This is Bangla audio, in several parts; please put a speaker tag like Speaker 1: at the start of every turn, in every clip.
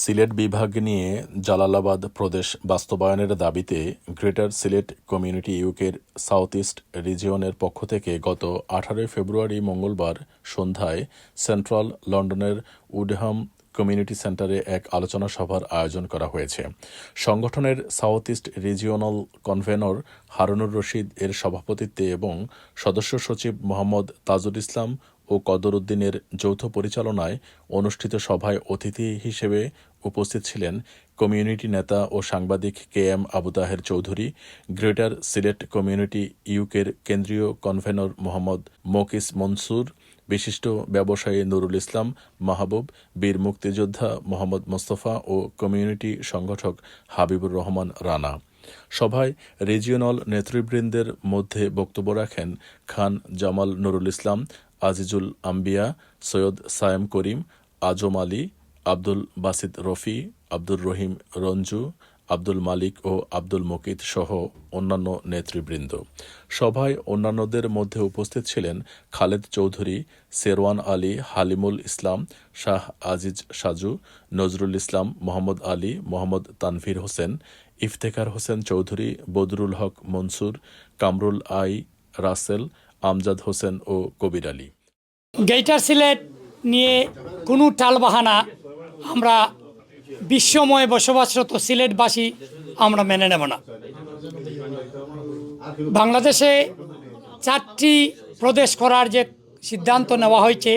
Speaker 1: সিলেট বিভাগ নিয়ে জালালাবাদ প্রদেশ বাস্তবায়নের দাবিতে গ্রেটার সিলেট কমিউনিটি ইউকের সাউথ ইস্ট রিজিয়নের পক্ষ থেকে গত আঠারোই ফেব্রুয়ারি মঙ্গলবার সন্ধ্যায় সেন্ট্রাল লন্ডনের উডহাম কমিউনিটি সেন্টারে এক আলোচনা সভার আয়োজন করা হয়েছে। সংগঠনের south east regional convenor Harunur Rashid এর সভাপতিত্বে এবং সদস্য সচিব মোহাম্মদ তাজুল ইসলাম ও কদর উদ্দিনের যৌথ পরিচালনায় অনুষ্ঠিত সভায় অতিথি হিসেবে উপস্থিত ছিলেন কমিউনিটি নেতা ও সাংবাদিক K M Abu Taher Chowdhury, greater Sylhet community ইউকের কেন্দ্রীয় কনভেনর মোহাম্মদ মকিস মনসুর, বিশিষ্ট ব্যবসায়ী নুরুল ইসলাম মাহবুব, বীর মুক্তিযোদ্ধা মোহাম্মদ মোস্তফা ও কমিউনিটি সংগঠক হাবিবুর রহমান রানা। সভায় রিজিওনাল নেতৃবৃন্দের মধ্যে বক্তব্য রাখেন খান জামাল নুরুল ইসলাম আজিজুল আম্বিয়া, সৈয়দ সায়েম করিম, আজম আলী, আব্দুল বাসিদ রফি, আব্দুর রহিম রঞ্জু, আব্দুল মালিক ও আব্দুল মকিত সহ অন্যান্য নেতৃবৃন্দ। সভায় অন্যান্যদের মধ্যে উপস্থিত ছিলেন খালেদ চৌধুরী সেরওয়ান আলী, হালিমুল ইসলাম, শাহ আজিজ সাজু, নজরুল ইসলাম, মোহাম্মদ আলী, মোহাম্মদ তানভীর হোসেন, ইফতেখার হোসেন চৌধুরী, বদরুল হক মনসুর, কামরুল আই রাসেল আমজাদ হোসেন ও কবির আলী।
Speaker 2: গেইটার সিলেট নিয়ে কোনো টালবাহানা আমরা বিশ্বময় বসবাসরত সিলেটবাসী আমরা মেনে নেব না। বাংলাদেশে চারটি প্রদেশ করার যে সিদ্ধান্ত নেওয়া হয়েছে,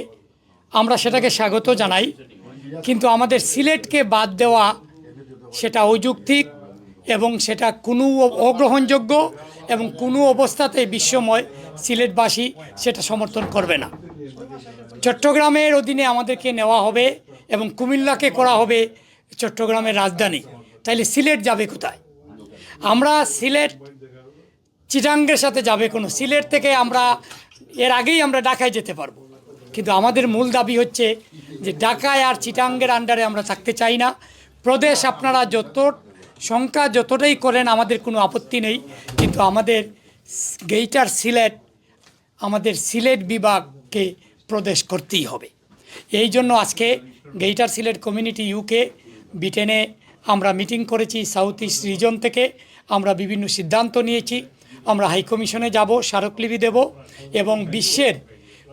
Speaker 2: আমরা সেটাকে স্বাগত জানাই। কিন্তু আমাদের সিলেটকে বাদ দেওয়া সেটা অযৌক্তিক এবং সেটা কোনো অগ্রহণযোগ্য এবং কোনো অবস্থাতেই বিশ্বময় সিলেটবাসী সেটা সমর্থন করবে না। চট্টগ্রামের অধীনে আমাদেরকে নেওয়া হবে এবং কুমিল্লাকে করা হবে চট্টগ্রামের রাজধানী। তাইলে সিলেট যাবে কোথায়? আমরা সিলেট চিটাঙ্গের সাথে যাবে কোনো। সিলেট থেকে আমরা, এর আগেই আমরা ঢাকায় যেতে পারব। কিন্তু আমাদের মূল দাবি হচ্ছে যে ঢাকায় আর চিটাঙ্গের আন্ডারে আমরা থাকতে চাই না। প্রদেশ আপনারা যত সংখ্যা যতটাই করেন, আমাদের কোনো আপত্তি নেই। কিন্তু আমাদের গেইটার সিলেট, আমাদের সিলেট বিভাগকে প্রদেশ করতেই হবে। এই জন্য আজকে গেইটার সিলেট কমিউনিটি ইউকে ব্রিটেনে আমরা মিটিং করেছি, সাউথ ইস্ট রিজন থেকে। আমরা বিভিন্ন সিদ্ধান্ত নিয়েছি। আমরা হাইকমিশনে যাব, স্মারকলিপি দেব এবং বিশ্বের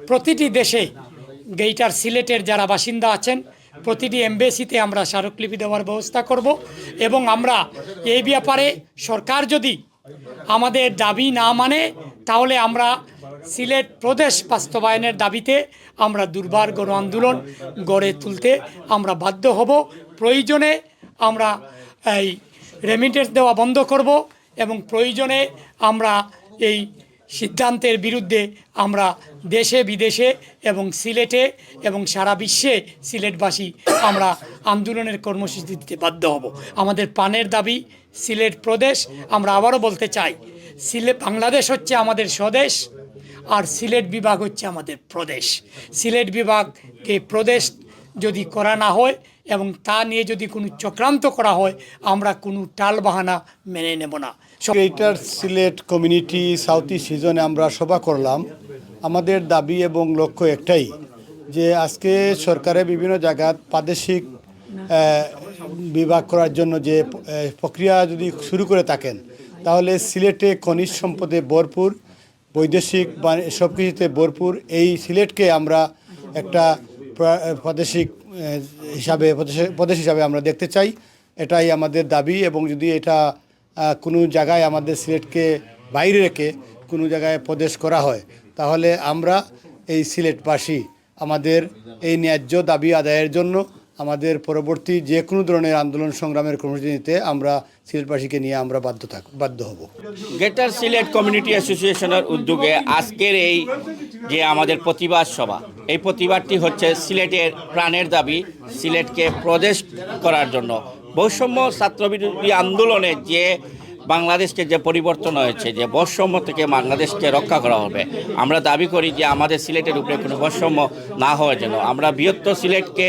Speaker 2: প্রতিটি দেশে গেইটার সিলেটের যারা বাসিন্দা আছেন প্রতিটি এমবেসিতে আমরা স্মারকলিপি দেওয়ার ব্যবস্থা করব এবং আমরা এই ব্যাপারে সরকার যদি আমাদের দাবি না মানে তাহলে আমরা সিলেট প্রদেশ বাস্তবায়নের দাবিতে আমরা দুর্বার গণ আন্দোলন গড়ে তুলতে আমরা বাধ্য হব। প্রয়োজনে আমরা এই রেমিটেন্স দেওয়া বন্ধ করব এবং প্রয়োজনে আমরা এই সিদ্ধান্তের বিরুদ্ধে আমরা দেশে, বিদেশে এবং সিলেটে এবং সারা বিশ্বে সিলেটবাসী আমরা আন্দোলনের কর্মসূচি দিতে বাধ্য হব। আমাদের পানের দাবি, সিলেট প্রদেশ। আমরা আবারও বলতে চাই সিলেট বাংলাদেশ হচ্ছে আমাদের স্বদেশ আর সিলেট বিভাগ হচ্ছে আমাদের প্রদেশ। সিলেট বিভাগকে প্রদেশ যদি করা না হয় এবং তা নিয়ে যদি কোনো চক্রান্ত করা হয়, আমরা কোনো টালবাহানা মেনে নেব না।
Speaker 3: Greater Sylhet community south east রিজনে আমরা সভা করলাম। আমাদের দাবি এবং লক্ষ্য একটাই, যে আজকে সরকারের বিভিন্ন জায়গা প্রাদেশিক বিভাগ করার জন্য যে প্রক্রিয়া যদি শুরু করে থাকেন, তাহলে সিলেটে খনিজ সম্পদে ভরপুর, বৈদেশিক বা সব কিছুতে ভরপুর, এই সিলেটকে আমরা একটা প্রাদেশিক হিসাবে, প্রদেশ- হিসাবে আমরা দেখতে চাই। এটাই আমাদের দাবি এবং যদি এটা কোনো জায়গায় আমাদের সিলেটকে বাইরে রেখে কোনো জায়গায় প্রদেশ করা হয়, তাহলে আমরা এই সিলেটবাসী আমাদের এই ন্যায্য দাবি আদায়ের জন্য আমাদের পরবর্তী যে কোনো ধরনের আন্দোলন সংগ্রামের কর্মসূচি নিতে আমরা সিলেটবাসীকে নিয়ে আমরা বাধ্য থাক, বাধ্য হব।
Speaker 4: গ্রেটার সিলেট কমিউনিটি অ্যাসোসিয়েশনের উদ্যোগে আজকের এই যে আমাদের প্রতিবাদ সভা, এই প্রতিবাদটি হচ্ছে সিলেটের প্রাণের দাবি, সিলেটকে প্রদেশ করার জন্য। বৈষম্য ছাত্রবিরোধী আন্দোলনে যে বাংলাদেশকে যে পরিবর্তন হয়েছে, যে বৈষম্য থেকে বাংলাদেশকে রক্ষা করা হবে, আমরা দাবি করি যে আমাদের সিলেটের উপরে কোনো বৈষম্য না হওয়ার জন্য। আমরা বৃহত্তর সিলেটকে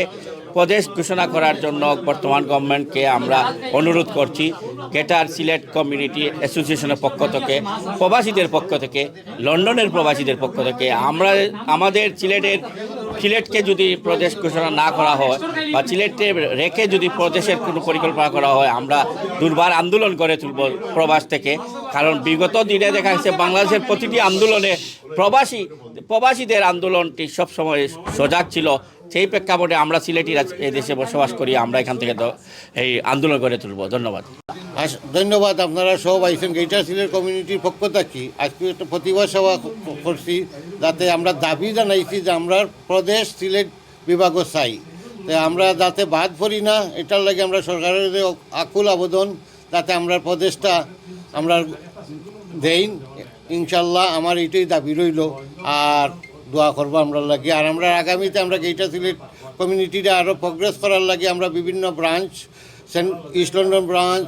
Speaker 4: প্রদেশ ঘোষণা করার জন্য বর্তমান গভর্নমেন্টকে আমরা অনুরোধ করছি গ্রেটার সিলেট কমিউনিটি অ্যাসোসিয়েশনের পক্ষ থেকে, প্রবাসীদের পক্ষ থেকে, লন্ডনের প্রবাসীদের পক্ষ থেকে, আমরা আমাদের সিলেটের, সিলেটকে যদি প্রদেশ ঘোষণা না করা হয় বা সিলেটে রেখে যদি প্রদেশের কোনো পরিকল্পনা করা হয়, আমরা দুর্বার আন্দোলন করে তুলব প্রবাস থেকে। কারণ বিগত দিনে দেখা গেছে বাংলাদেশের প্রতিটি আন্দোলনে প্রবাসী, প্রবাসীদের আন্দোলনটি সবসময় সজাগ ছিল। সেই প্রেক্ষাপটে আমরা সিলেটিরা এই দেশে বসবাস করি, আমরা এখান থেকে এই আন্দোলন করে তুলব। ধন্যবাদ।
Speaker 5: ধন্যবাদ আপনারা সব আইসেন গেইটার সিলের কমিউনিটির পক্ষ থাকি। আজকে একটা প্রতিভা সভা করছি, যাতে আমরা দাবি জানাইছি যে আমরা প্রদেশ সিলেট বিভাগও চাই। তো আমরা যাতে বাদ পড়ি না, এটার লাগে আমরা সরকারের আকুল আবেদন, যাতে আমরা প্রদেশটা আমরা দেইন ইনশাল্লাহ আমার এইটাই দাবি রইল। আর দোয়া করব আমরা লাগে। আর আমরা আগামীতে আমরা গেইটা সিলেট কমিউনিটিটা আরও প্রোগ্রেস করার লাগে, আমরা বিভিন্ন branch east London branch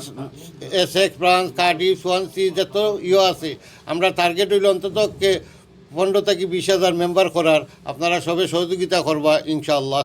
Speaker 5: Essex branch Cardiff Swansea যত ইয়ে আছে, আমরা টার্গেট হইল অন্তত পনেরো থেকে বিশ হাজার মেম্বার করার, আপনারা সবে সহযোগিতা করবা, ইনশাআল্লাহ।